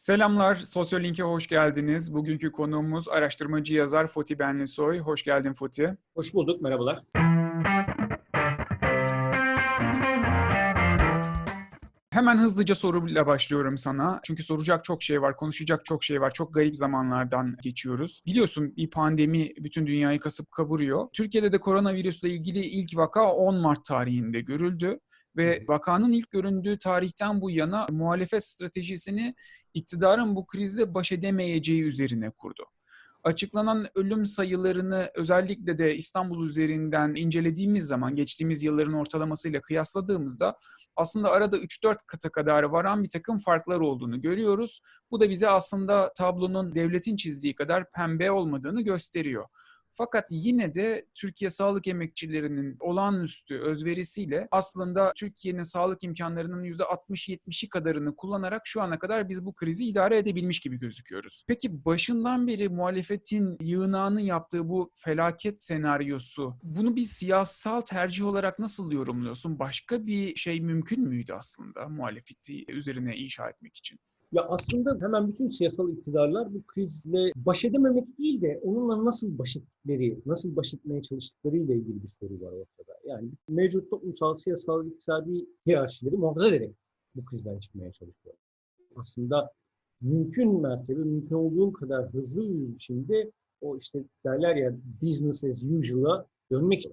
Selamlar, Sosyolink'e hoş geldiniz. Bugünkü konuğumuz araştırmacı yazar Foti Benlisoy. Hoş geldin Foti. Hoş bulduk, merhabalar. Hemen hızlıca soruyla başlıyorum sana. Çünkü soracak çok şey var, konuşacak çok şey var. Çok garip zamanlardan geçiyoruz. Biliyorsun bir pandemi bütün dünyayı kasıp kavuruyor. Türkiye'de de koronavirüsle ilgili ilk vaka 10 Mart tarihinde görüldü. Ve vakanın ilk göründüğü tarihten bu yana muhalefet stratejisini iktidarın bu krizle baş edemeyeceği üzerine kurdu. Açıklanan ölüm sayılarını özellikle de İstanbul üzerinden incelediğimiz zaman geçtiğimiz yılların ortalamasıyla kıyasladığımızda aslında arada 3-4 kata kadar varan bir takım farklar olduğunu görüyoruz. Bu da bize aslında tablonun devletin çizdiği kadar pembe olmadığını gösteriyor. Fakat yine de Türkiye sağlık emekçilerinin olağanüstü özverisiyle aslında Türkiye'nin sağlık imkanlarının %60-70'i kadarını kullanarak şu ana kadar biz bu krizi idare edebilmiş gibi gözüküyoruz. Peki başından beri muhalefetin yığınağını yaptığı bu felaket senaryosu bunu bir siyasal tercih olarak nasıl yorumluyorsun? Başka bir şey mümkün müydü aslında muhalefeti üzerine inşa etmek için? Ya aslında hemen bütün siyasal iktidarlar bu krizle baş edememek değil de onunla nasıl baş ettikleri, nasıl baş etmeye çalıştıkları ile ilgili bir soru var ortada. Yani mevcut toplumsal, siyasal, iktisadi hiyerarşileri muhafaza ederek bu krizden çıkmaya çalışıyor. Aslında mümkün mertebe, mümkün olduğu kadar hızlı bir biçimde o işte derler ya business as usual'a dönmek için.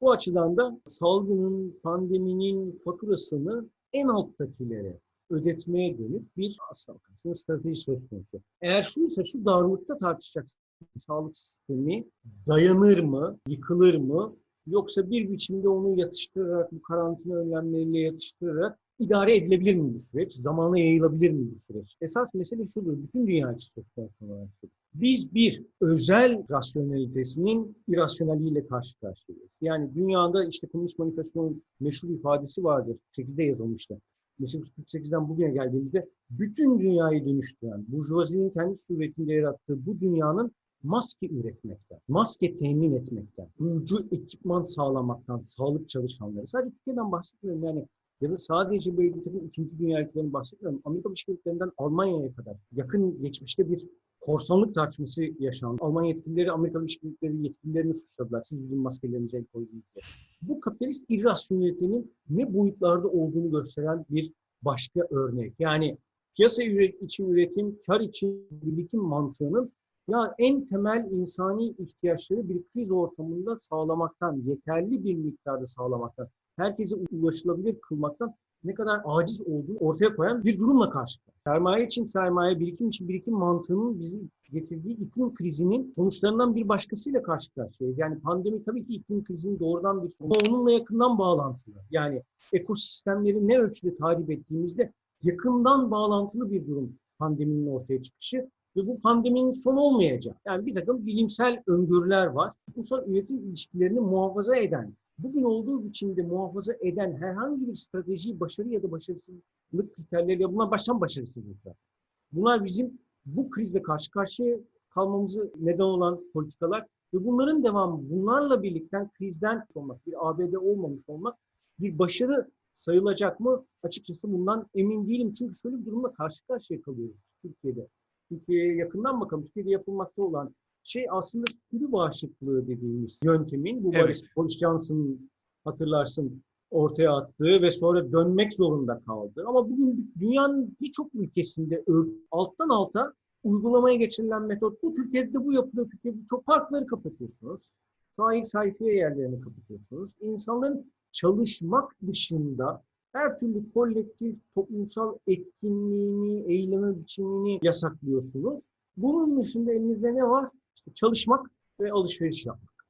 Bu açıdan da salgının, pandeminin faturasını en alttakilere ödetmeye dönük bir aslında strateji söz konusu. Eğer şuysa şu darlıkta tartışacaksın. Sağlık sistemi dayanır mı, yıkılır mı? Yoksa bir biçimde onu yatıştırarak, bu karantina önlemleriyle yatıştırarak idare edilebilir mi bu süreç? Zamana yayılabilir mi bu süreç? Esas mesele şudur, bütün dünya için söz olarak Biz bir özel rasyonelitesinin irasyoneliyle karşı karşıyayız. Yani dünyada işte Komünist Manifesto'nun meşhur ifadesi vardır. 8'de yazılmıştı. 1948'den bugüne geldiğimizde bütün dünyayı dönüştüren, burjuvazinin kendi suretinde yarattığı bu dünyanın maske üretmekten, maske temin etmekten, uyucu ekipman sağlamaktan, sağlık çalışanları. Sadece Türkiye'den bahsetmiyorum yani ya da sadece böyle bir takım üçüncü dünya ülkelerinden bahsetmiyorum. Amerika Birleşik Devletleri'nden Almanya'ya kadar yakın geçmişte bir korsanlık tartışması yaşandı. Alman yetkilileri Amerika Birleşik Devletleri yetkililerini suçladılar. Siz bizim maskelerinize el koydunuz diye. Bu kapitalist irrasyonelitenin ne boyutlarda olduğunu gösteren bir başka örnek. Yani piyasa için üretim, kar için birikim mantığının ya en temel insani ihtiyaçları bir kriz ortamında sağlamaktan, yeterli bir miktarda sağlamaktan, herkese ulaşılabilir kılmaktan ne kadar aciz olduğunu ortaya koyan bir durumla karşı. Sermaye için sermaye, birikim için birikim mantığının bizi getirdiği iklim krizinin sonuçlarından bir başkasıyla karşı karşıyayız. Yani pandemi tabii ki iklim krizinin doğrudan bir sonucu. Onunla yakından bağlantılı. Yani ekosistemleri ne ölçüde tahrip ettiğimizde yakından bağlantılı bir durum pandeminin ortaya çıkışı ve bu pandeminin sonu olmayacak. Yani bir takım bilimsel öngörüler var. Toplumsal üretim ilişkilerini muhafaza eden bugün olduğu biçimde muhafaza eden herhangi bir strateji, başarı ya da başarısızlık kriterleriyle bunlar baştan başarısızlıklar. Bunlar bizim bu krizle karşı karşıya kalmamızı neden olan politikalar ve bunların devamı bunlarla birlikte krizden olmak, bir ABD olmamış olmak bir başarı sayılacak mı? Açıkçası bundan emin değilim. Çünkü şöyle bir durumla karşı karşıya kalıyoruz Türkiye'de. Türkiye'ye yakından bakalım. Türkiye'de yapılmakta olan şey aslında sürü bağışıklığı dediğimiz yöntemin bu evet. Boris, Boris Johnson'ın hatırlarsın ortaya attığı ve sonra dönmek zorunda kaldı. Ama bugün dünyanın birçok ülkesinde alttan alta uygulamaya geçirilen metot bu. Türkiye'de de bu yapılıyor. Türkiye'de çok parkları kapatıyorsunuz. Sahil sayfiye yerlerini kapatıyorsunuz. İnsanların çalışmak dışında her türlü kolektif toplumsal etkinliğini, eyleme biçimini yasaklıyorsunuz. Bunun dışında elinizde ne var? Çalışmak ve alışveriş yapmak.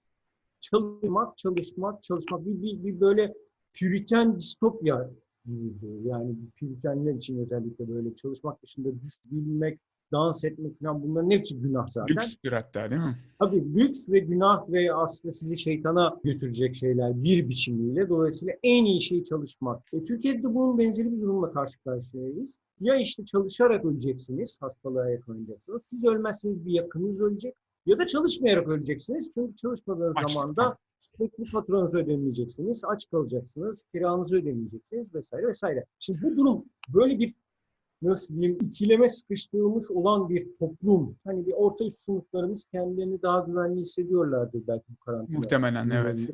Çalışmak, çalışmak, çalışmak. Bir, bir, bir böyle püriten distopya gibiydi. Yani püritenler için özellikle böyle çalışmak dışında düş bilmek, dans etmek falan bunların hepsi günah zaten. Lüks bir hatta değil mi? Tabii lüks ve günah ve aslında sizi şeytana götürecek şeyler bir biçimiyle. Dolayısıyla en iyi şey çalışmak. E, Türkiye'de bunun benzeri bir durumla karşı karşıyayız. Ya işte çalışarak öleceksiniz, hastalığa yakalanacaksınız. Siz ölmezseniz bir yakınınız ölecek. Ya da çalışmayarak öleceksiniz. Çünkü çalışmadığınız aç. zaman da sürekli faturanızı ödemeyeceksiniz, aç kalacaksınız, kiranızı ödemeyeceksiniz vesaire vesaire. Şimdi bu durum böyle bir nasıl diyeyim ikileme sıkıştırılmış olan bir toplum. Hani bir orta üst sınıflarımız kendilerini daha güvenli hissediyorlardır belki bu karantina. Muhtemelen evet.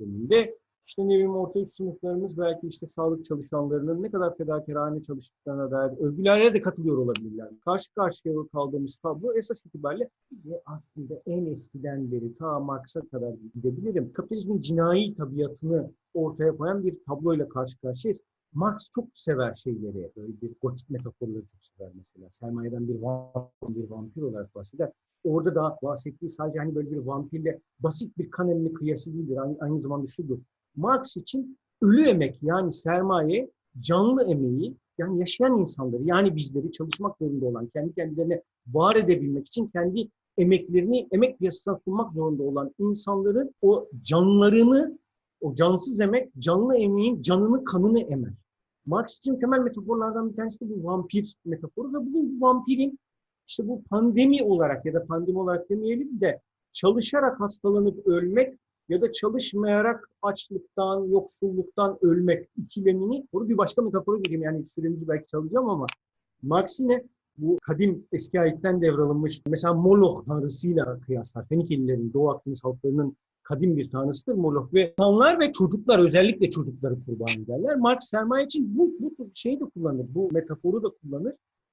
döneminde. İşte ne bileyim orta üst sınıflarımız belki işte sağlık çalışanlarının ne kadar fedakarane çalıştıklarına dair övgülere de katılıyor olabilirler. Karşı karşıya kaldığımız tablo esas itibariyle bizi aslında en eskiden beri ta Marx'a kadar gidebilirim. Kapitalizmin cinayi tabiatını ortaya koyan bir tabloyla karşı karşıyayız. Marx çok sever şeyleri, böyle bir gotik metaforları çok sever mesela. Sermayeden bir vampir, bir vampir olarak bahseder. Orada da bahsettiği sadece hani böyle bir vampirle basit bir kan emmi kıyası değildir. Aynı, aynı zamanda şudur. Marx için ölü emek yani sermaye, canlı emeği yani yaşayan insanları yani bizleri çalışmak zorunda olan, kendi kendilerine var edebilmek için kendi emeklerini emek piyasasına sunmak zorunda olan insanların o canlarını, o cansız emek, canlı emeğin canını, kanını emer. Marx için temel metaforlardan bir tanesi de bu vampir metaforu ve bugün bu vampirin işte bu pandemi olarak ya da pandemi olarak demeyelim de çalışarak hastalanıp ölmek ya da çalışmayarak açlıktan, yoksulluktan ölmek ikilemini, bunu bir başka metafora gireyim yani süremizi belki çalacağım ama Marx yine bu kadim eski ayetten devralınmış mesela Moloch tanrısıyla kıyaslar. Fenikelilerin, Doğu Akdeniz halklarının kadim bir tanrısıdır Moloch ve insanlar ve çocuklar özellikle çocukları kurban ederler. Marx sermaye için bu, bu şeyi de kullanır, bu metaforu da kullanır.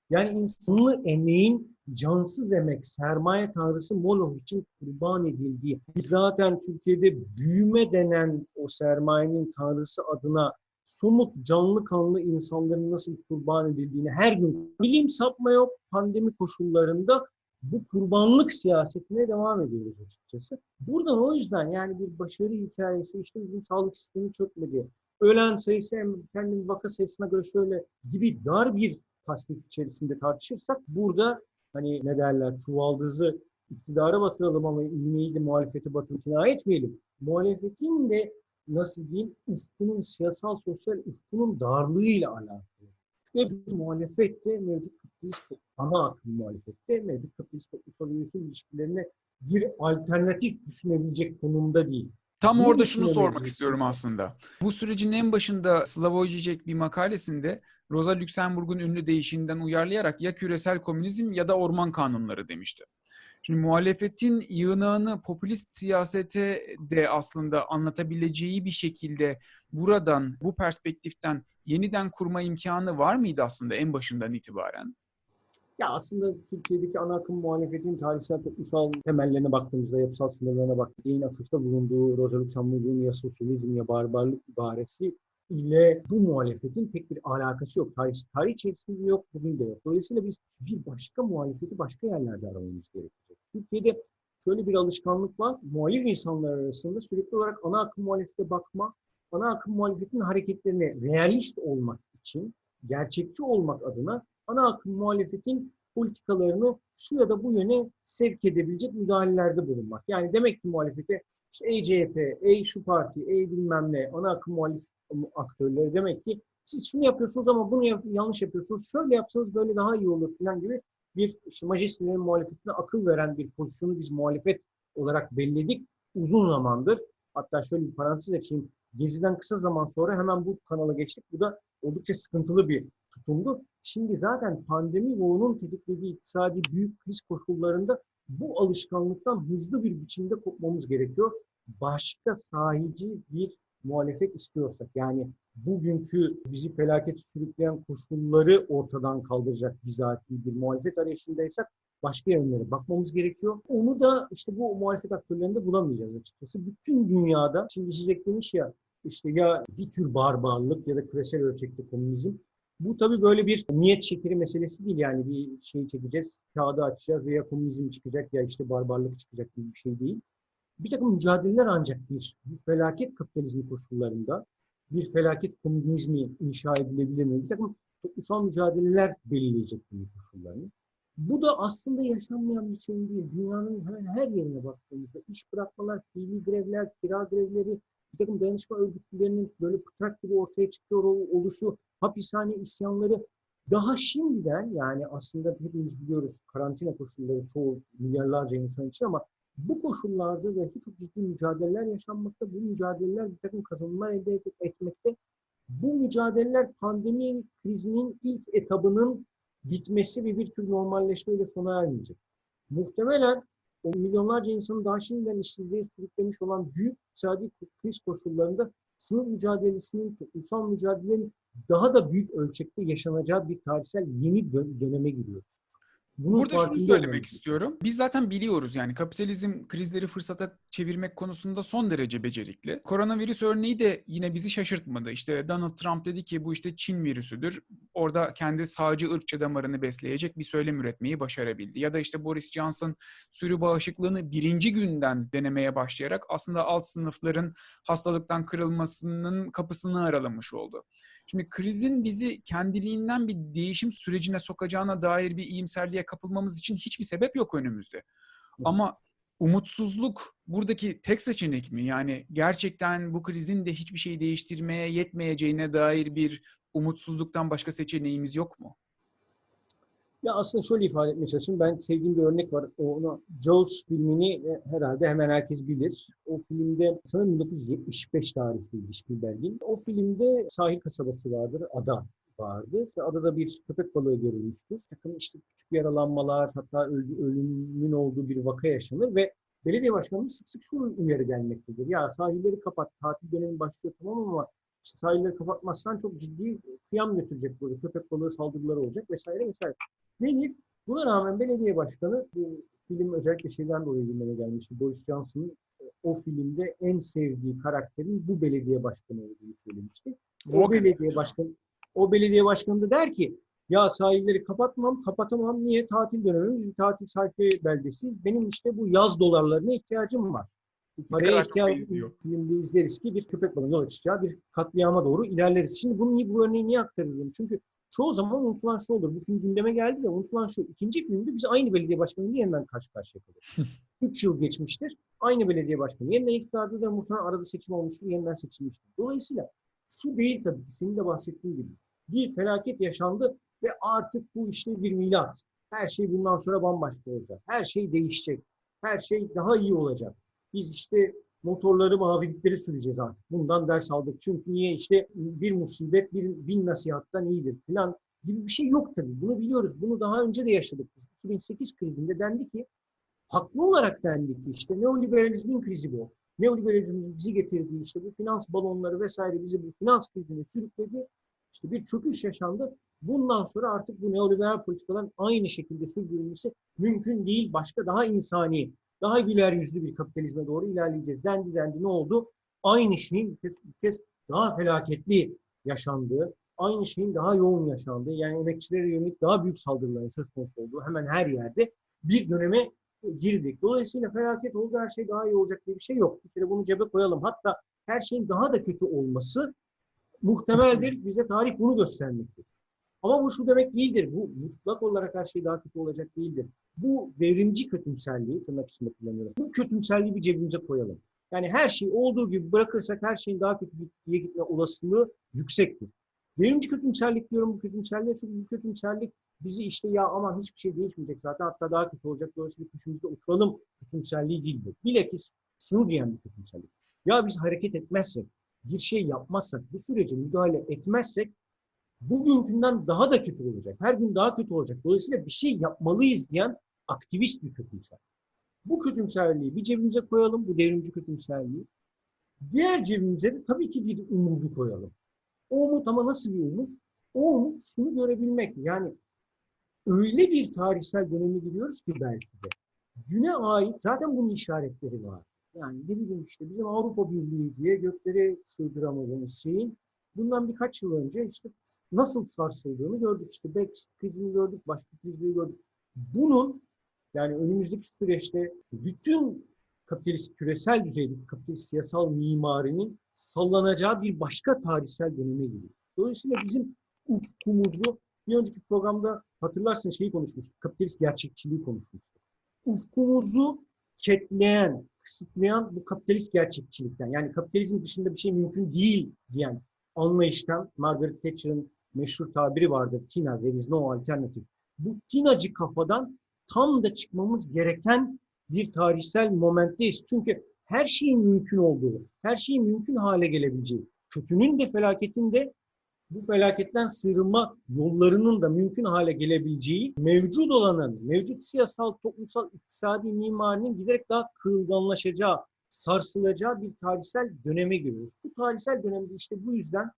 Yani insanlı emeğin cansız emek, sermaye tanrısı Moloch için kurban edildiği, zaten Türkiye'de büyüme denen o sermayenin tanrısı adına somut, canlı kanlı insanların nasıl kurban edildiğini her gün bilim sapma yok pandemi koşullarında bu kurbanlık siyasetine devam ediyoruz açıkçası. Buradan o yüzden yani bir başarı hikayesi işte bizim sağlık sistemi çökmedi. Ölen sayısı efendim vaka sayısına göre şöyle gibi dar bir tasnif içerisinde tartışırsak burada hani ne derler çuvaldızı iktidara batıralım ama ilmeği de muhalefeti batırıp ikna etmeyelim. Muhalefetin de nasıl diyeyim ufkunun siyasal sosyal ufkunun darlığıyla alakalı. Çünkü muhalefette mevcut kapitalist ana akım muhalefette mevcut kapitalist toplumsal yönetim ilişkilerine bir alternatif düşünebilecek konumda değil. Tam orada şunu sormak istiyorum aslında. Bu sürecin en başında Slavoj Žižek bir makalesinde Rosa Luxemburg'un ünlü deyişinden uyarlayarak ya küresel komünizm ya da orman kanunları demişti. Şimdi muhalefetin yığınağını popülist siyasete de aslında anlatabileceği bir şekilde buradan, bu perspektiften yeniden kurma imkanı var mıydı aslında en başından itibaren? Ya aslında Türkiye'deki ana akım muhalefetin tarihsel toplumsal temellerine baktığımızda, yapısal sınırlarına baktığımızda atıfta bulunduğu Rosa Luxemburg'un ya sosyalizm ya barbarlık ibaresi ile bu muhalefetin pek bir alakası yok. Tarih, tarih içerisinde yok, bugün de yok. Dolayısıyla biz bir başka muhalefeti başka yerlerde aramamız gerekecek. Türkiye'de şöyle bir alışkanlık var. Muhalif insanlar arasında sürekli olarak ana akım muhalefete bakma, ana akım muhalefetin hareketlerine realist olmak için, gerçekçi olmak adına ana akım muhalefetin politikalarını şu ya da bu yöne sevk edebilecek müdahalelerde bulunmak. Yani demek ki muhalefete işte ey CHP, ey şu parti, ey bilmem ne, ana akım muhalif aktörleri demek ki siz şunu yapıyorsunuz ama bunu yap- yanlış yapıyorsunuz. Şöyle yapsanız böyle daha iyi olur falan gibi bir işte majestelerin muhalefetine akıl veren bir pozisyonu biz muhalefet olarak belledik uzun zamandır. Hatta şöyle bir parantez açayım. Gezi'den kısa zaman sonra hemen bu kanala geçtik. Bu da oldukça sıkıntılı bir tutumdu. Şimdi zaten pandemi ve onun tetiklediği iktisadi büyük kriz koşullarında bu alışkanlıktan hızlı bir biçimde kopmamız gerekiyor. Başka sahici bir muhalefet istiyorsak yani bugünkü bizi felakete sürükleyen koşulları ortadan kaldıracak bizatihi bir muhalefet arayışındaysak başka yönlere bakmamız gerekiyor. Onu da işte bu muhalefet aktörlerinde bulamayacağız açıkçası. Bütün dünyada, şimdi Zizek demiş ya işte ya bir tür barbarlık ya da küresel ölçekte komünizm. Bu tabii böyle bir niyet şekeri meselesi değil yani bir şey çekeceğiz, kağıdı açacağız veya komünizm çıkacak ya işte barbarlık çıkacak gibi bir şey değil. Bir takım mücadeleler ancak bir, bir felaket kapitalizmi koşullarında bir felaket komünizmi inşa edilebilir mi? Bir takım toplumsal mücadeleler belirleyecek bu koşullarını. Bu da aslında yaşanmayan bir şey değil. Dünyanın hemen her yerine baktığımızda iş bırakmalar, fiili grevler, kira grevleri, bir takım dayanışma örgütlerinin böyle pıtrak gibi ortaya çıkıyor oluşu, hapishane isyanları daha şimdiden yani aslında hepimiz biliyoruz karantina koşulları çoğu milyarlarca insan için ama bu koşullarda da çok ciddi mücadeleler yaşanmakta. Bu mücadeleler bir takım kazanımlar elde et- etmekte. bu mücadeleler pandemi krizinin ilk etabının bitmesi ve bir tür normalleşmeyle sona ermeyecek. Muhtemelen o milyonlarca insanın daha şimdiden işsizliğe sürüklemiş olan büyük iktisadi kriz koşullarında sınıf mücadelesinin, toplumsal mücadelenin daha da büyük ölçekte yaşanacağı bir tarihsel yeni dö- döneme giriyoruz. Bunun Burada şunu söylemek olmamız istiyorum. Biz zaten biliyoruz yani kapitalizm krizleri fırsata çevirmek konusunda son derece becerikli. Koronavirüs örneği de yine bizi şaşırtmadı. İşte Donald Trump dedi ki bu işte Çin virüsüdür. Orada kendi sağcı ırkçı damarını besleyecek bir söylem üretmeyi başarabildi. Ya da işte Boris Johnson sürü bağışıklığını birinci günden denemeye başlayarak aslında alt sınıfların hastalıktan kırılmasının kapısını aralamış oldu. Şimdi krizin bizi kendiliğinden bir değişim sürecine sokacağına dair bir iyimserliğe kapılmamız için hiçbir sebep yok önümüzde. Ama umutsuzluk buradaki tek seçenek mi? Yani gerçekten bu krizin de hiçbir şeyi değiştirmeye yetmeyeceğine dair bir umutsuzluktan başka seçeneğimiz yok mu? Ya aslında şöyle ifade etmeye çalışayım. Ben sevdiğim bir örnek var. Onu Jaws filmini e, herhalde hemen herkes bilir. O filmde sanırım 1975 tarihliydi Spielberg'in. O filmde sahil kasabası vardır, ada vardı. Ve adada bir köpek balığı görülmüştür. Takım işte küçük yaralanmalar, hatta öl- ölümün olduğu bir vaka yaşanır ve belediye başkanı sık sık şu uyarı gelmektedir. Ya sahilleri kapat, tatil dönemi başlıyor tamam ama işte sahilleri kapatmazsan çok ciddi kıyam götürecek böyle köpek balığı saldırıları olacak vesaire vesaire denir. Buna rağmen belediye başkanı bu film özellikle şeyden dolayı gündeme gelmişti. Boris Johnson'ın e, o filmde en sevdiği karakterin bu belediye başkanı olduğunu söylemişti. O Walker. belediye başkanı o belediye başkanı da der ki ya sahilleri kapatmam, kapatamam. Niye? Tatil dönemimiz, bir tatil sayfi beldesi. Benim işte bu yaz dolarlarına ihtiyacım var. Bu paraya ihtiyacım izleriz ki bir köpek balığına yol açacağı bir katliama doğru ilerleriz. Şimdi bunu niye, bu örneği niye aktarıyorum? Çünkü çoğu zaman unutulan şu olur. Bu film gündeme geldi de unutulan şu. İkinci filmde biz aynı belediye başkanıyla yeniden karşı karşıya kalırız. Üç yıl geçmiştir. Aynı belediye başkanı. Yeniden iktidarda da muhtemelen arada seçim olmuştur. Yeniden seçilmiştir. Dolayısıyla şu değil tabii ki. Senin de bahsettiğin gibi. Bir felaket yaşandı ve artık bu işte bir milat. Her şey bundan sonra bambaşka olacak. Her şey değişecek. Her şey daha iyi olacak. Biz işte motorları, mavilikleri süreceğiz artık. Bundan ders aldık. Çünkü niye işte bir musibet bir bin nasihattan iyidir falan gibi bir şey yok tabii. Bunu biliyoruz. Bunu daha önce de yaşadık biz. 2008 krizinde dendi ki haklı olarak dendi ki işte neoliberalizmin krizi bu. Neoliberalizmin bizi getirdiği işte bu finans balonları vesaire bizi bu finans krizine sürükledi. İşte bir çöküş yaşandı. Bundan sonra artık bu neoliberal politikaların aynı şekilde sürdürülmesi mümkün değil. Başka daha insani, daha güler yüzlü bir kapitalizme doğru ilerleyeceğiz. Dendi dendi ne oldu? Aynı şeyin bir kez, bir kez daha felaketli yaşandığı, aynı şeyin daha yoğun yaşandığı, yani emekçilere yönelik daha büyük saldırıların söz konusu olduğu hemen her yerde bir döneme girdik. Dolayısıyla felaket oldu, her şey daha iyi olacak diye bir şey yok. Bir kere bunu cebe koyalım. Hatta her şeyin daha da kötü olması muhtemeldir. Bize tarih bunu göstermektedir. Ama bu şu demek değildir. Bu mutlak olarak her şey daha kötü olacak değildir. Bu devrimci kötümserliği, tırnak içinde kullanıyorum. Bu kötümserliği bir cebimize koyalım. Yani her şey olduğu gibi bırakırsak her şeyin daha kötü diye gitme olasılığı yüksektir. Devrimci kötümserlik diyorum bu kötümserliğe çünkü bu kötümserlik bizi işte ya aman hiçbir şey değişmeyecek zaten hatta daha kötü olacak dolayısıyla köşemizde oturalım kötümserliği değil bu. Bilakis şunu diyen bir kötümserlik. Ya biz hareket etmezsek, bir şey yapmazsak, bu sürece müdahale etmezsek bugünkünden daha da kötü olacak. Her gün daha kötü olacak. Dolayısıyla bir şey yapmalıyız diyen aktivist bir kötümser. Bu kötümserliği bir cebimize koyalım, bu devrimci kötümserliği. Diğer cebimize de tabii ki bir umudu koyalım. O umut ama nasıl bir umut? O umut şunu görebilmek. Yani öyle bir tarihsel döneme giriyoruz ki belki de. Güne ait zaten bunun işaretleri var. Yani ne bileyim işte bizim Avrupa Birliği diye göklere sığdıramadığımız şeyin bundan birkaç yıl önce işte nasıl sarsıldığını gördük. İşte Brexit krizini gördük, başka krizleri gördük. Bunun yani önümüzdeki süreçte bütün kapitalist küresel düzeydeki kapitalist siyasal mimarinin sallanacağı bir başka tarihsel döneme giriyor. Dolayısıyla bizim ufkumuzu bir önceki programda hatırlarsın şeyi konuşmuştuk. Kapitalist gerçekçiliği konuşmuştuk. Ufkumuzu ketleyen, kısıtlayan bu kapitalist gerçekçilikten yani kapitalizm dışında bir şey mümkün değil diyen anlayıştan Margaret Thatcher'ın meşhur tabiri vardır. Tina, there is no alternative. Bu tinacı kafadan tam da çıkmamız gereken bir tarihsel momentteyiz. Çünkü her şeyin mümkün olduğu, her şeyin mümkün hale gelebileceği, kötünün de felaketin de bu felaketten sıyrılma yollarının da mümkün hale gelebileceği, mevcut olanın, mevcut siyasal, toplumsal, iktisadi mimarinin giderek daha kırılganlaşacağı, sarsılacağı bir tarihsel döneme giriyoruz. Bu tarihsel dönemde işte bu yüzden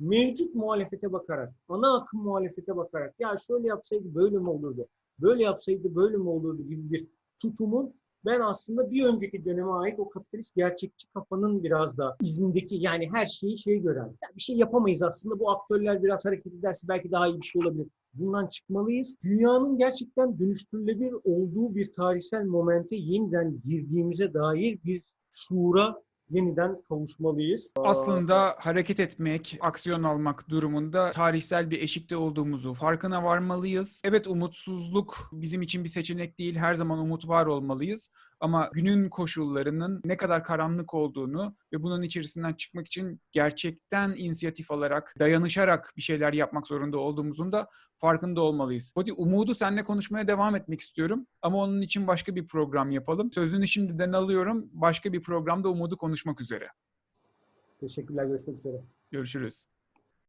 mevcut muhalefete bakarak, ana akım muhalefete bakarak ya şöyle yapsaydı böyle mi olurdu, böyle yapsaydı böyle mi olurdu gibi bir tutumun ben aslında bir önceki döneme ait o kapitalist gerçekçi kafanın biraz da izindeki yani her şeyi şey gören. Yani bir şey yapamayız aslında bu aktörler biraz hareket ederse belki daha iyi bir şey olabilir. Bundan çıkmalıyız. Dünyanın gerçekten dönüştürülebilir olduğu bir tarihsel momente yeniden girdiğimize dair bir şuura yeniden kavuşmalıyız. Aslında hareket etmek, aksiyon almak durumunda tarihsel bir eşikte olduğumuzu farkına varmalıyız. Evet umutsuzluk bizim için bir seçenek değil. Her zaman umut var olmalıyız. Ama günün koşullarının ne kadar karanlık olduğunu ve bunun içerisinden çıkmak için gerçekten inisiyatif alarak, dayanışarak bir şeyler yapmak zorunda olduğumuzun da farkında olmalıyız. Hadi umudu seninle konuşmaya devam etmek istiyorum ama onun için başka bir program yapalım. Sözünü şimdiden alıyorum. Başka bir programda umudu konuşmak üzere. Teşekkürler. Görüşmek üzere. Görüşürüz.